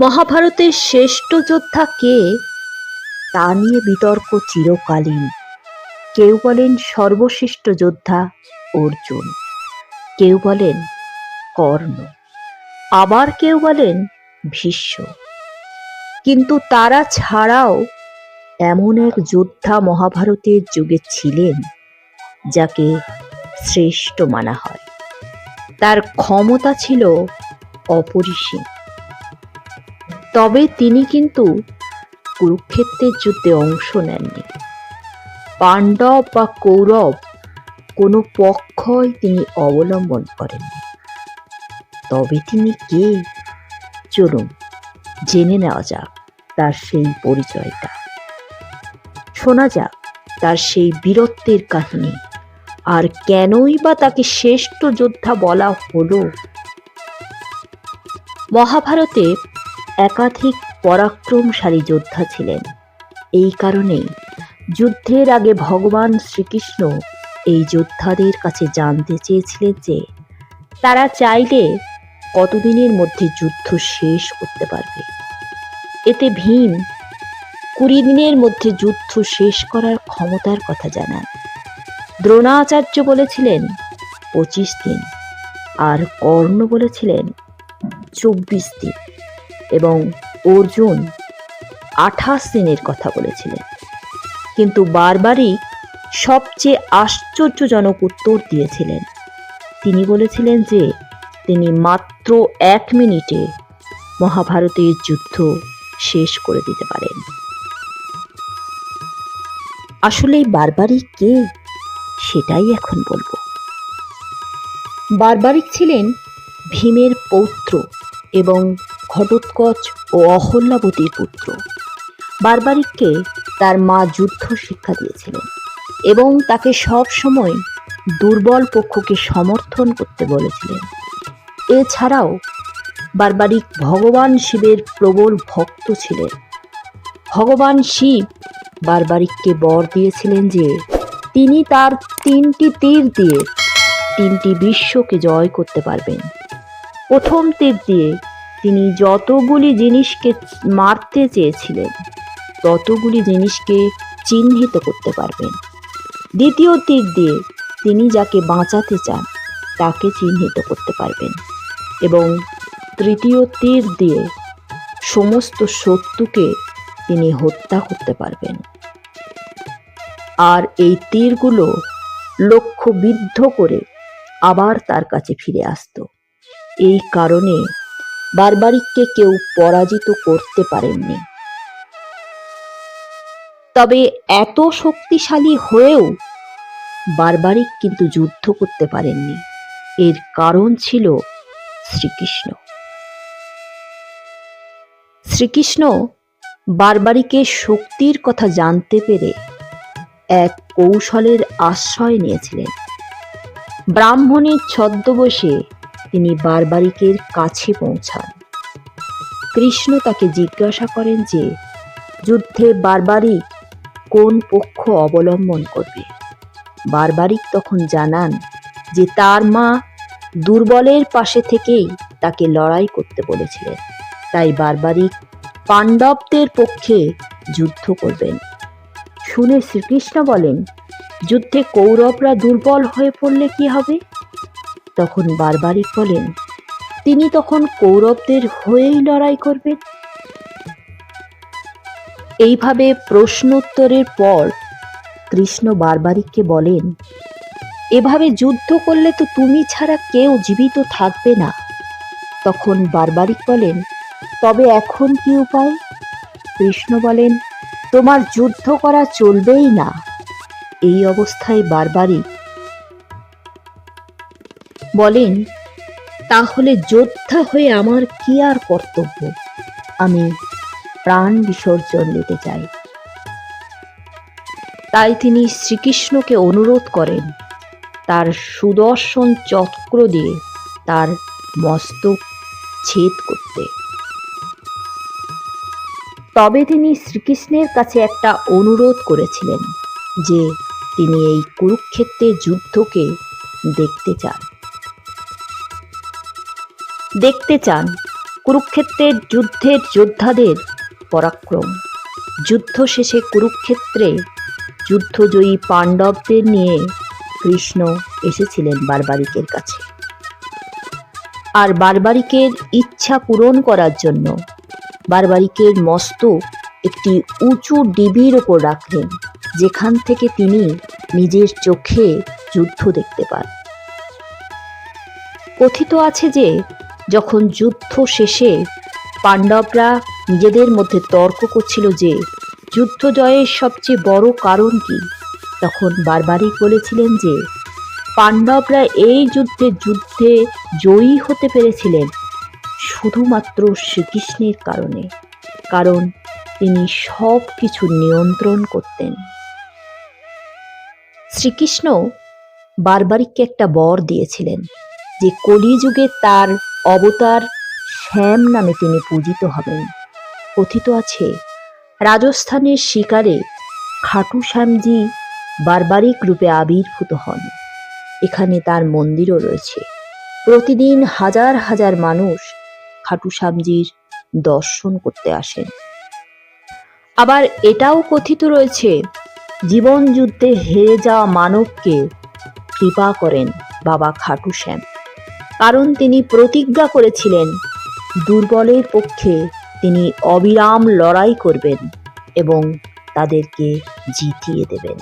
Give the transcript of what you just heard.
মহাভারতের শ্রেষ্ঠ যোদ্ধা কে? তা নিয়ে বিতর্ক চিরকালীন। কেউ বলেন সর্বশ্রেষ্ঠ যোদ্ধা অর্জুন। কেউ বলেন কর্ণ। আবার কেউ বলেন ভীষ্ম। কিন্তু তারা ছাড়াও এমন এক যোদ্ধা মহাভারতের যুগে ছিলেন, যাকে শ্রেষ্ঠ মানা হয়। তার ক্ষমতা ছিল অপরিসীম। তবে তিনি কিন্তু কুরুক্ষেত্রের যুদ্ধে অংশ নেননি। পাণ্ডব বা কৌরব কোনো পক্ষই তিনি অবলম্বন করেননি। তবে তিনি কে? চলুন জেনে নেওয়া যাক তার সেই পরিচয়টা। শোনা যাক তার সেই বীরত্বের কাহিনী। আর কেনই বা তাকে শ্রেষ্ঠ যোদ্ধা বলা হলো? মহাভারতে একাধিক পরাক্রমশালী যোদ্ধা ছিলেন। এই কারণেই যুদ্ধের আগে ভগবান শ্রীকৃষ্ণ এই যোদ্ধাদের কাছে জানতে চেয়েছিলেন যে, তারা চাইলে কতদিনের মধ্যে যুদ্ধ শেষ করতে পারবে। এতে ভীম কুড়ি দিনের মধ্যে যুদ্ধ শেষ করার ক্ষমতার কথা জানান। দ্রোণাচার্য বলেছিলেন, পঁচিশ দিন। আর কর্ণ বলেছিলেন, চব্বিশ দিন। এবং অর্জুন আঠাশ দিনের কথা বলেছিলেন। কিন্তু বারবারই সবচেয়ে আশ্চর্যজনক উত্তর দিয়েছিলেন। তিনি বলেছিলেন যে, তিনি মাত্র এক মিনিটে মহাভারতের যুদ্ধ শেষ করে দিতে পারেন। আসলে এই বারবারিক কে, সেটাই এখন বলব। বারবারিক ছিলেন ভীমের পৌত্র এবং ঘটোৎকচ ও অহল্যাবতীর পুত্র। বারবারিককে তার মা যুদ্ধ শিক্ষা দিয়েছিলেন এবং তাকে সব সময় দুর্বল পক্ষকে সমর্থন করতে বলেছিলেন। এছাড়াও বারবারিক ভগবান শিবের প্রবল ভক্ত ছিলেন। ভগবান শিব বারবারিককে বর দিয়েছিলেন যে, তিনি তার তিনটি তীর দিয়ে তিনটি বিশ্বকে জয় করতে পারবেন। প্রথম তীর দিয়ে তিনি যতগুলি জিনিসকে মারতে চেয়েছিলেন, ততগুলি জিনিসকে চিহ্নিত করতে পারবেন। দ্বিতীয় তীর দিয়ে তিনি যাকে বাঁচাতে চান, তাকে চিহ্নিত করতে পারবেন। এবং তৃতীয় তীর দিয়ে সমস্ত শত্রুকে তিনি হত্যা করতে পারবেন। আর এই তীরগুলো লক্ষ্য বিদ্ধ করে আবার তার কাছে ফিরে আসতো। এই কারণে বারবারিককে কেউ পরাজিত করতে পারেননি। তবে এত শক্তিশালী হয়েও বারবারিক কিন্তু যুদ্ধ করতে পারেননি। এর কারণ ছিল শ্রীকৃষ্ণ। শ্রীকৃষ্ণ বারবারিকের শক্তির কথা জানতে পেরে এক কৌশলের আশ্রয় নিয়েছিলেন। ব্রাহ্মণের ছদ্মবেশে তিনি বারবারিকের কাছে পৌঁছান। কৃষ্ণ তাকে জিজ্ঞাসা করেন যে, যুদ্ধে বারবারিক কোন পক্ষ অবলম্বন করবে? বারবারিক তখন জানান যে, তার মা দুর্বলের পাশে থেকেই তাকে লড়াই করতে বলেছিলেন। তাই বারবারিক পাণ্ডবদের পক্ষে যুদ্ধ করবেন। শুনে শ্রীকৃষ্ণ বলেন, যুদ্ধে কৌরবরা দুর্বল হয়ে পড়লে কি হবে? তখন বারবারিক বলেন, তিনি তখন কৌরবদের হয়েই লড়াই করবেন? এইভাবে প্রশ্নোত্তরের পর কৃষ্ণ বারবারিককে বলেন, এভাবে যুদ্ধ করলে তো তুমি ছাড়া কেউ জীবিত থাকবে না। তখন বারবারিক বলেন, তবে এখন কি উপায়? কৃষ্ণ বলেন, তোমার যুদ্ধ করা চলবেই না। এই অবস্থায় বারবারিক বলেন, তাহলে যোদ্ধা হয়ে আমার কি আর কর্তব্য? আমি প্রাণ বিসর্জন দিতে চাই। তাই তিনি শ্রীকৃষ্ণকে অনুরোধ করেন, তার সুদর্শন চক্র দিয়ে তার মস্তক ছেদ করতে। তবে তিনি শ্রীকৃষ্ণের কাছে একটা অনুরোধ করেছিলেন যে তিনি এই কুরুক্ষেত্রের যুদ্ধকে দেখতে চান। দেখতে চান কুরুক্ষেত্রের যুদ্ধের যোদ্ধাদের পরাক্রম। যুদ্ধ শেষে কুরুক্ষেত্রে যুদ্ধজয়ী পাণ্ডবদের নিয়ে কৃষ্ণ এসেছিলেন বারবারিকের কাছে। আর বারবারিকের ইচ্ছা পূরণ করার জন্য বারবারিকের মস্তক একটি উঁচু ডিবির ওপর রাখলেন, যেখান থেকে তিনি নিজের চোখে যুদ্ধ দেখতে পান। কথিত আছে যে যখন যুদ্ধ শেষে পাণ্ডবরা নিজেদের মধ্যে তর্ক করছিল যে যুদ্ধ জয়ের সবচেয়ে বড় কারণ কি, তখন বারবারই বলেছিলেন যে পাণ্ডবরা এই যুদ্ধে যুদ্ধে জয়ী হতে পেরেছিলেন শুধুমাত্র শ্রীকৃষ্ণের কারণে, কারণ তিনি সব কিছু নিয়ন্ত্রণ করতেন। শ্রীকৃষ্ণ বারবারিককে একটা বর দিয়েছিলেন যে কলিযুগে তার অবতার শ্যাম নামে তিনি পূজিত হবেন। কথিত আছে, রাজস্থানের শিকারে খাটু শ্যামজি বারবারিক রূপে আবির্ভূত হন। এখানে তার মন্দিরও রয়েছে। প্রতিদিন হাজার হাজার মানুষ খাটু শ্যামজির দর্শন করতে আসেন। আবার এটাও কথিত রয়েছে জীবন যুদ্ধে হেরে যাওয়া মানবকে কৃপা করেন বাবা খাটু শ্যাম। কারণ তিনি প্রতিজ্ঞা করেছিলেন দুর্বলের পক্ষে তিনি অবিরাম লড়াই করবেন এবং তাদেরকে জিতিয়ে দেবেন।